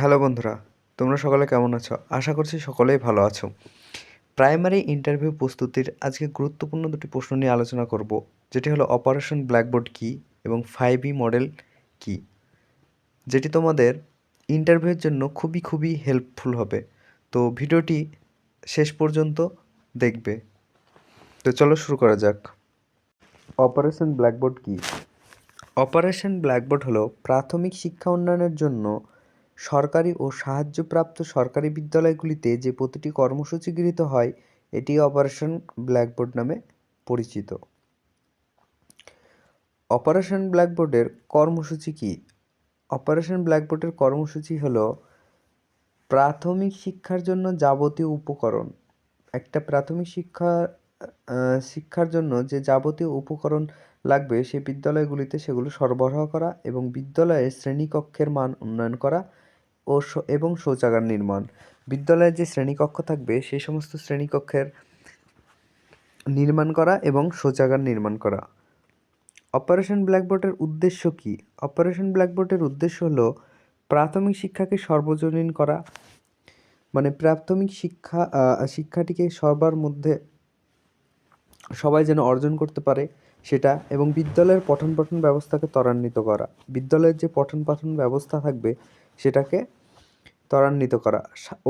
Hello বন্ধুরা, তোমরা সকলে কেমন আছো? আশা করছি সকলেই ভালো আছো। প্রাইমারি ইন্টারভিউ প্রস্তুতির আজকে গুরুত্বপূর্ণ দুটি প্রশ্ন নিয়ে আলোচনা করব, যেটি হলো অপারেশন ব্ল্যাকবোর্ড কী এবং ফাইভ ই মডেল কী? যেটি তোমাদের ইন্টারভিউয়ের জন্য খুবই খুবই হেল্পফুল হবে। তো ভিডিওটি শেষ পর্যন্ত দেখবে। তো চলো শুরু করা যাক। অপারেশন ব্ল্যাকবোর্ড কী? অপারেশন ব্ল্যাকবোর্ড হলো প্রাথমিক শিক্ষা উন্নয়নের জন্য সরকারি ও সাহায্যপ্রাপ্ত সরকারি বিদ্যালয়গুলিতে যে প্রতিটি কর্মসূচি গৃহীত হয়, এটি অপারেশন ব্ল্যাকবোর্ড নামে পরিচিত। অপারেশন ব্ল্যাকবোর্ডের কর্মসূচি কী? অপারেশন ব্ল্যাকবোর্ডের কর্মসূচি হল প্রাথমিক শিক্ষার জন্য যাবতীয় উপকরণ। একটা প্রাথমিক শিক্ষা শিক্ষার জন্য যে যাবতীয় উপকরণ লাগবে সেই বিদ্যালয়গুলিতে সেগুলো সরবরাহ করা এবং বিদ্যালয়ের শ্রেণীকক্ষের মান উন্নয়ন করা ও এবং শৌচাগার নির্মাণ। বিদ্যালয়ের যে শ্রেণীকক্ষ থাকবে সেই সমস্ত শ্রেণীকক্ষের নির্মাণ করা এবং শৌচাগার নির্মাণ করা। অপারেশন ব্ল্যাকবোর্ডের উদ্দেশ্য কী? অপারেশন ব্ল্যাকবোর্ডের উদ্দেশ্য হলো প্রাথমিক শিক্ষাকে সর্বজনীন করা। মানে প্রাথমিক শিক্ষা শিক্ষাটিকে সবার মধ্যে সবাই যেন অর্জন করতে পারে সেটা এবং বিদ্যালয়ের পঠন পাঠন ব্যবস্থাকে ত্বরান্বিত করা। বিদ্যালয়ের যে পঠন পাঠন ব্যবস্থা থাকবে সেটাকে ত্বরান্বিত করা।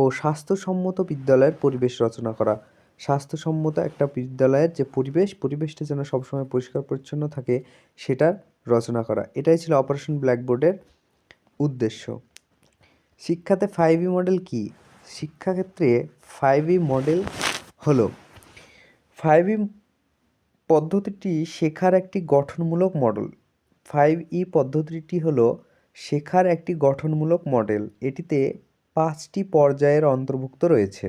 ও স্বাস্থ্যসম্মত বিদ্যালয়ের পরিবেশ রচনা করা। স্বাস্থ্যসম্মত একটা বিদ্যালয়ের যে পরিবেশ, পরিবেশটা যেন সবসময় পরিষ্কার পরিচ্ছন্ন থাকে, সেটার রচনা করা। এটাই ছিল অপারেশন ব্ল্যাকবোর্ডের উদ্দেশ্য। শিক্ষাতে ফাইভ ই মডেল কি? শিক্ষাক্ষেত্রে ফাইভ ই মডেল হলো ফাইভ ই পদ্ধতিটি শেখার একটি গঠনমূলক মডেল ফাইভ ই পদ্ধতিটি হলো, শেখার একটি গঠনমূলক মডেল এটিতে পাঁচটি পর্যায়ের অন্তর্ভুক্ত রয়েছে।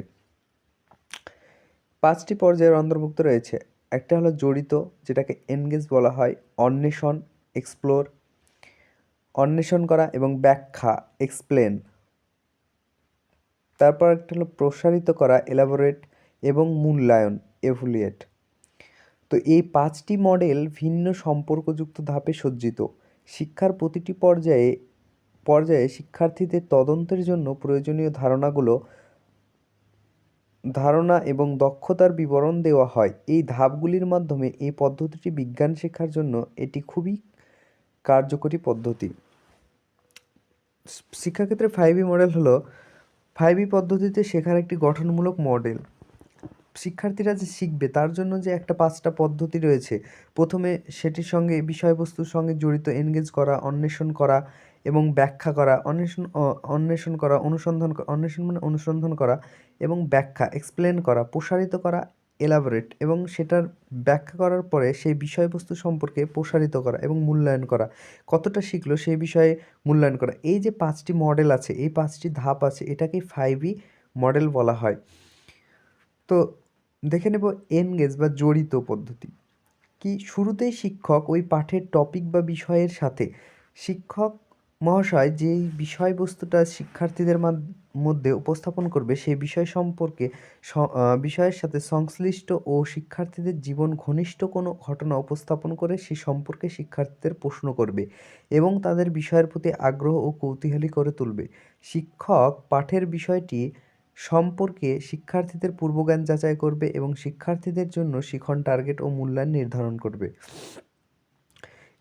পাঁচটি পর্যায়ের অন্তর্ভুক্ত রয়েছে। একটা হলো জড়িত, যেটাকে এনগেজ বলা হয়, অন্বেষণ এক্সপ্লোর অন্বেষণ করা এবং ব্যাখ্যা এক্সপ্লেন তারপর একটা হলো প্রসারিত করা এলাবোরেট এবং মূল্যায়ন এভুলিয়েট তো এই পাঁচটি মডেল ভিন্ন সম্পর্কযুক্ত ধাপে সজ্জিত। শিক্ষার প্রতিটি পর্যায়ে পর্যায়ে শিক্ষার্থীদের তদন্তের জন্য প্রয়োজনীয় ধারণাগুলো, ধারণা এবং দক্ষতার বিবরণ দেওয়া হয়। এই ধাপগুলির মাধ্যমে এই পদ্ধতিটি বিজ্ঞান শেখার জন্য এটি খুবই কার্যকরী পদ্ধতি। শিক্ষাক্ষেত্রে ফাইভ মডেল হলো ফাইভ পদ্ধতিতে শেখার একটি গঠনমূলক মডেল শিক্ষার্থীরা যে শিখবে তার জন্য যে একটা পাঁচটা পদ্ধতি রয়েছে। প্রথমে সেটির সঙ্গে বিষয়বস্তুর সঙ্গে জড়িত এনগেজ করা, অন্বেষণ করা এবং ব্যাখ্যা করা, অন্বেষণ অন্বেষণ করা, অনুসন্ধান অন্বেষণ মানে অনুসন্ধান করা এবং ব্যাখ্যা এক্সপ্লেন করা, প্রসারিত করা এলাবোরেট এবং সেটার ব্যাখ্যা করার পরে সেই বিষয়বস্তু সম্পর্কে প্রসারিত করা এবং মূল্যায়ন করা। কতটা শিখলো সেই বিষয়ে মূল্যায়ন করা। এই যে পাঁচটি মডেল আছে, এই পাঁচটি ধাপ আছে, এটাকে ফাইভ ই মডেল বলা হয়। তো দেখে নেব এনগেজ বা জড়িত পদ্ধতি। কি শুরুতেই শিক্ষক ওই পাঠের টপিক বা বিষয়ের সাথে শিক্ষক মহাশয় যেই বিষয়বস্তুটা শিক্ষার্থীদের মধ্যে উপস্থাপন করবে সেই বিষয় সম্পর্কে বিষয়ের সাথে সংশ্লিষ্ট ও শিক্ষার্থীদের জীবন ঘনিষ্ঠ কোনো ঘটনা উপস্থাপন করে সে সম্পর্কে শিক্ষার্থীদের প্রশ্ন করবে এবং তাদের বিষয়ের প্রতি আগ্রহ ও কৌতূহলী করে তুলবে। শিক্ষক পাঠের বিষয়টি সম্পর্কে শিক্ষার্থীদের পূর্বজ্ঞান যাচাই করবে এবং শিক্ষার্থীদের জন্য শিখন, টার্গেট ও মূল্যায়ন নির্ধারণ করবে।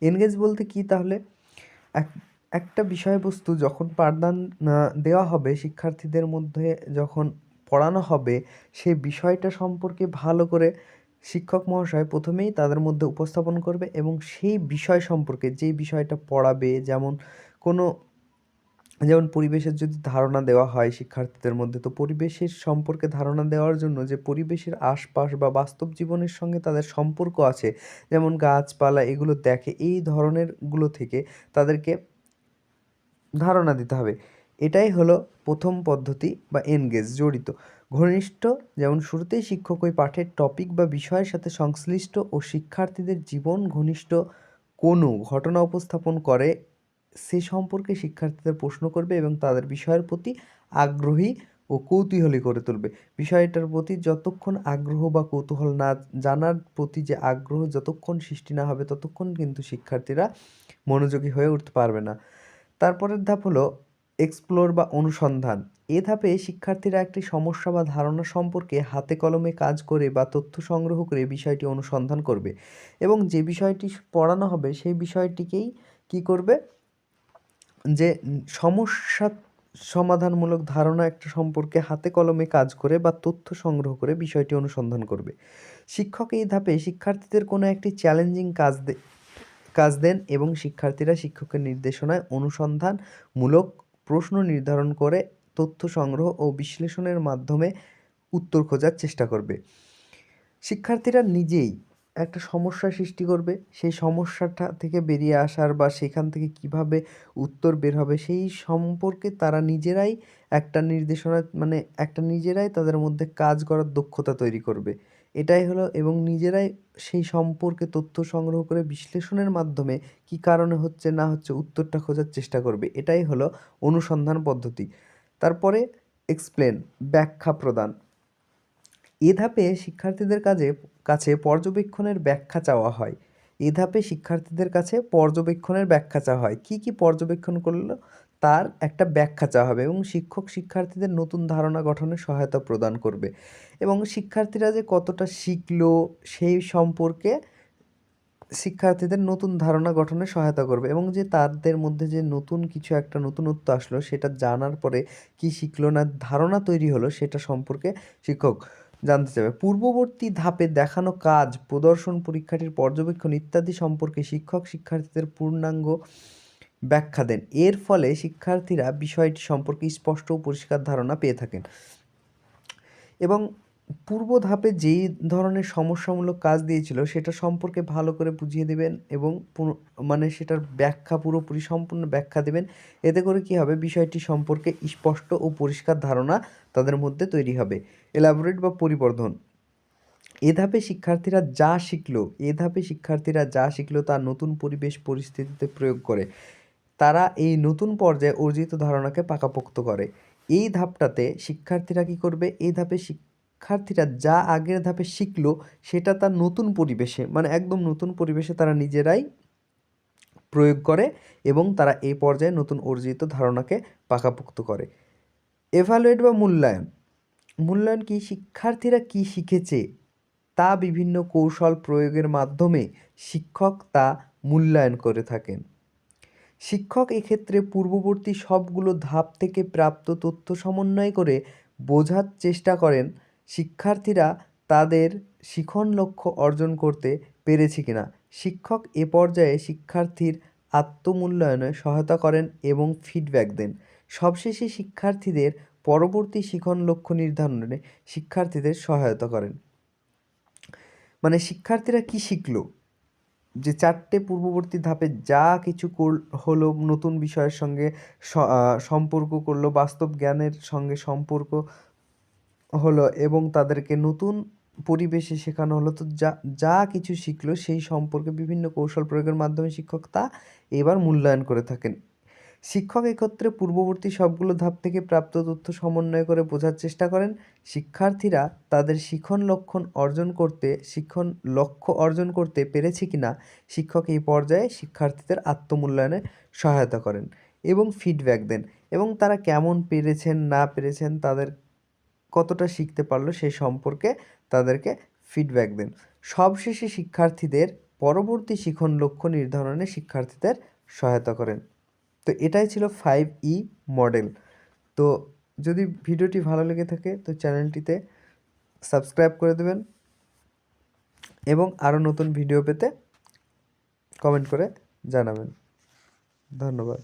এনগেজ বলতে কি তাহলে? এক একটা বিষয়বস্তু যখন পাঠদান দেওয়া হবে, শিক্ষার্থীদের মধ্যে যখন পড়ানো হবে সেই বিষয়টা সম্পর্কে ভালো করে শিক্ষক মহাশয় প্রথমেই তাদের মধ্যে উপস্থাপন করবে এবং সেই বিষয় সম্পর্কে যেই বিষয়টা পড়াবে, যেমন কোনো, যেমন পরিবেশের যদি ধারণা দেওয়া হয় শিক্ষার্থীদের মধ্যে, তো পরিবেশের সম্পর্কে ধারণা দেওয়ার জন্য যে পরিবেশের আশপাশ বা বাস্তব জীবনের সঙ্গে তাদের সম্পর্ক আছে, যেমন গাছপালা এগুলো দেখে, এই ধরনেরগুলো থেকে তাদেরকে ধারণা দিতে হবে। এটাই হলো প্রথম পদ্ধতি বা এনগেজ জড়িত। ঘনিষ্ঠ, যেমন শুরুতেই শিক্ষক ওই পাঠের টপিক বা বিষয়ের সাথে সংশ্লিষ্ট ও শিক্ষার্থীদের জীবন ঘনিষ্ঠ কোনো ঘটনা উপস্থাপন করে, সে সম্পর্কে শিক্ষার্থীদের প্রশ্ন করবে এবং তাদের বিষয়ের প্রতি আগ্রহী ও কৌতূহলী করে তুলবে। বিষয়টার প্রতি যতক্ষণ আগ্রহ বা কৌতূহল না জানার প্রতি যে আগ্রহ, যতক্ষণ সৃষ্টি না হবে, ততক্ষণ কিন্তু শিক্ষার্থীরা মনোযোগী হয়ে উঠতে পারবে না। তারপরের ধাপ হলো এক্সপ্লোর বা অনুসন্ধান। এ ধাপে শিক্ষার্থীরা একটি সমস্যা বা ধারণা সম্পর্কে হাতে কলমে কাজ করে বা তথ্য সংগ্রহ করে বিষয়টি অনুসন্ধান করবে এবং যে বিষয়টি পড়ানো হবে সেই বিষয়টিকেই কী করবে? যে সমস্যা সমাধানমূলক ধারণা একটা সম্পর্কে হাতে কলমে কাজ করে বা তথ্য সংগ্রহ করে বিষয়টি অনুসন্ধান করবে। শিক্ষক এই ধাপে শিক্ষার্থীদের কোনো একটি চ্যালেঞ্জিং কাজ কাজ দেন এবং শিক্ষার্থীরা শিক্ষকের নির্দেশনায় অনুসন্ধানমূলক প্রশ্ন নির্ধারণ করে, তথ্য সংগ্রহ ও বিশ্লেষণের মাধ্যমে উত্তর খোঁজার চেষ্টা করবে। শিক্ষার্থীরা নিজেই একটা সমস্যা সৃষ্টি করবে। সেই সমস্যাটা থেকে বেরিয়ে আসার বা সেখান থেকে কীভাবে উত্তর বের হবে, সেই সম্পর্কে তারা নিজেরাই একটা নির্দেশনা মানে একটা নিজেরাই তাদের মধ্যে কাজ করার দক্ষতা তৈরি করবে। এটাই হলো এবং নিজেরাই সেই সম্পর্কে তথ্য সংগ্রহ করে বিশ্লেষণের মাধ্যমে কী কারণে হচ্ছে, না হচ্ছে উত্তরটা খোঁজার চেষ্টা করবে। এটাই হলো অনুসন্ধান পদ্ধতি। তারপরে এক্সপ্লেন ব্যাখ্যা প্রদান। এ ধাপে শিক্ষার্থীদের কাজে, কাছে পর্যবেক্ষণের ব্যাখ্যা চাওয়া হয়। এ ধাপে শিক্ষার্থীদের কাছে পর্যবেক্ষণের ব্যাখ্যা চাওয়া হয়। কী কী পর্যবেক্ষণ করল? তার একটা ব্যাখ্যা চাওয়া হবে এবং শিক্ষক শিক্ষার্থীদের নতুন ধারণা গঠনে সহায়তা প্রদান করবে। এবং শিক্ষার্থীরা যে কতটা শিখলো সেই সম্পর্কে শিক্ষার্থীদের নতুন ধারণা গঠনে সহায়তা করবে এবং যে তাদের মধ্যে যে নতুন কিছু একটা নতুনত্ব আসলো সেটা জানার পরে কি শিখলো না ধারণা তৈরি হলো সেটা সম্পর্কে শিক্ষক জানতে চাবে পূর্ববর্তী ধাপে দেখানো কাজ, প্রদর্শন, পরীক্ষাটির পর্যবেক্ষণ ইত্যাদি সম্পর্কে শিক্ষক শিক্ষার্থীদের পূর্ণাঙ্গ ব্যাখ্যা দেন। এর ফলে শিক্ষার্থীরা বিষয়টি সম্পর্কে স্পষ্ট ও পরিষ্কার ধারণা পেয়ে থাকেন। এবং পূর্ব ধাপে যেই ধরনের সমস্যামূলক কাজ দিয়েছিল, সেটা সম্পর্কে ভালো করে বুঝিয়ে দেবেন এবং মানে সেটার ব্যাখ্যা পুরোপুরি সম্পূর্ণ ব্যাখ্যা দেবেন। এতে করে কী হবে? বিষয়টি সম্পর্কে স্পষ্ট ও পরিষ্কার ধারণা তাদের মধ্যে তৈরি হবে। এলাবোরেট বা পরিবর্ধন। এ ধাপে শিক্ষার্থীরা যা শিখলো, এ ধাপে শিক্ষার্থীরা যা শিখলো তা নতুন পরিবেশ পরিস্থিতিতে প্রয়োগ করে। তারা এই নতুন পর্যায়ে অর্জিত ধারণাকে পাকাপোক্ত করে। এই ধাপটাতে শিক্ষার্থীরা কী করবে? এই ধাপে শিক্ষার্থীরা যা আগের ধাপে শিখলো, সেটা তার নতুন পরিবেশে মানে একদম নতুন পরিবেশে তারা নিজেরাই প্রয়োগ করে এবং তারা এই পর্যায়ে নতুন অর্জিত ধারণাকে পাকাপোক্ত করে। এভালুয়েট বা মূল্যায়ন। মূল্যায়ন কি? শিক্ষার্থীরা কি শিখেছে? তা বিভিন্ন কৌশল প্রয়োগের মাধ্যমে শিক্ষক তা মূল্যায়ন করে থাকেন। শিক্ষক এক্ষেত্রে পূর্ববর্তী সবগুলো ধাপ থেকে প্রাপ্ত তথ্য সমন্বয় করে বোঝার চেষ্টা করেন। শিক্ষার্থীরা তাদের শিখন লক্ষ্য অর্জন করতে পেরেছে কিনা। শিক্ষক এ পর্যায়ে শিক্ষার্থীর আত্মমূল্যায়নে সহায়তা করেন এবং ফিডব্যাক দেন। সবশেষে শিক্ষার্থীদের পরবর্তী শিখন লক্ষ্য নির্ধারণে শিক্ষার্থীদের সহায়তা করেন। মানে শিক্ষার্থীরা কি শিখলো? যে চারটে পূর্ববর্তী ধাপে যা কিছু কর, হলো নতুন বিষয়ের সঙ্গে সম্পর্ক করল, বাস্তব জ্ঞানের সঙ্গে সম্পর্ক হলো এবং তাদেরকে নতুন পরিবেশে শেখানো হলো। তো যা যা কিছু শিখলো সেই সম্পর্কে বিভিন্ন কৌশল প্রয়োগের মাধ্যমে শিক্ষক তা এবার মূল্যায়ন করে থাকেন। শিক্ষক একত্রে পূর্ববর্তী সবগুলো ধাপ থেকে প্রাপ্ত তথ্য সমন্বয় করে বোঝার চেষ্টা করেন। শিক্ষার্থীরা তাদের শিখন লক্ষণ অর্জন করতে, শিক্ষণ লক্ষ্য অর্জন করতে পেরেছে কি না শিক্ষক এই পর্যায়ে শিক্ষার্থীদের আত্মমূল্যায়নে সহায়তা করেন এবং ফিডব্যাক দেন এবং তারা কেমন পেরেছেন, না পেরেছেন, তাদের কতটা শিখতে পারল সেই সম্পর্কে তাদেরকে ফিডব্যাক দেন। সবশেষে শিক্ষার্থীদের পরবর্তী শিখন লক্ষ্য নির্ধারণে শিক্ষার্থীদের সহায়তা করেন। তো এটাই ছিল ফাইভ ই মডেল তো যদি ভিডিওটি ভালো লেগে থাকে, তো চ্যানেলটিতে সাবস্ক্রাইব করে দেবেন এবং আরও নতুন ভিডিও পেতে কমেন্ট করে জানাবেন। ধন্যবাদ।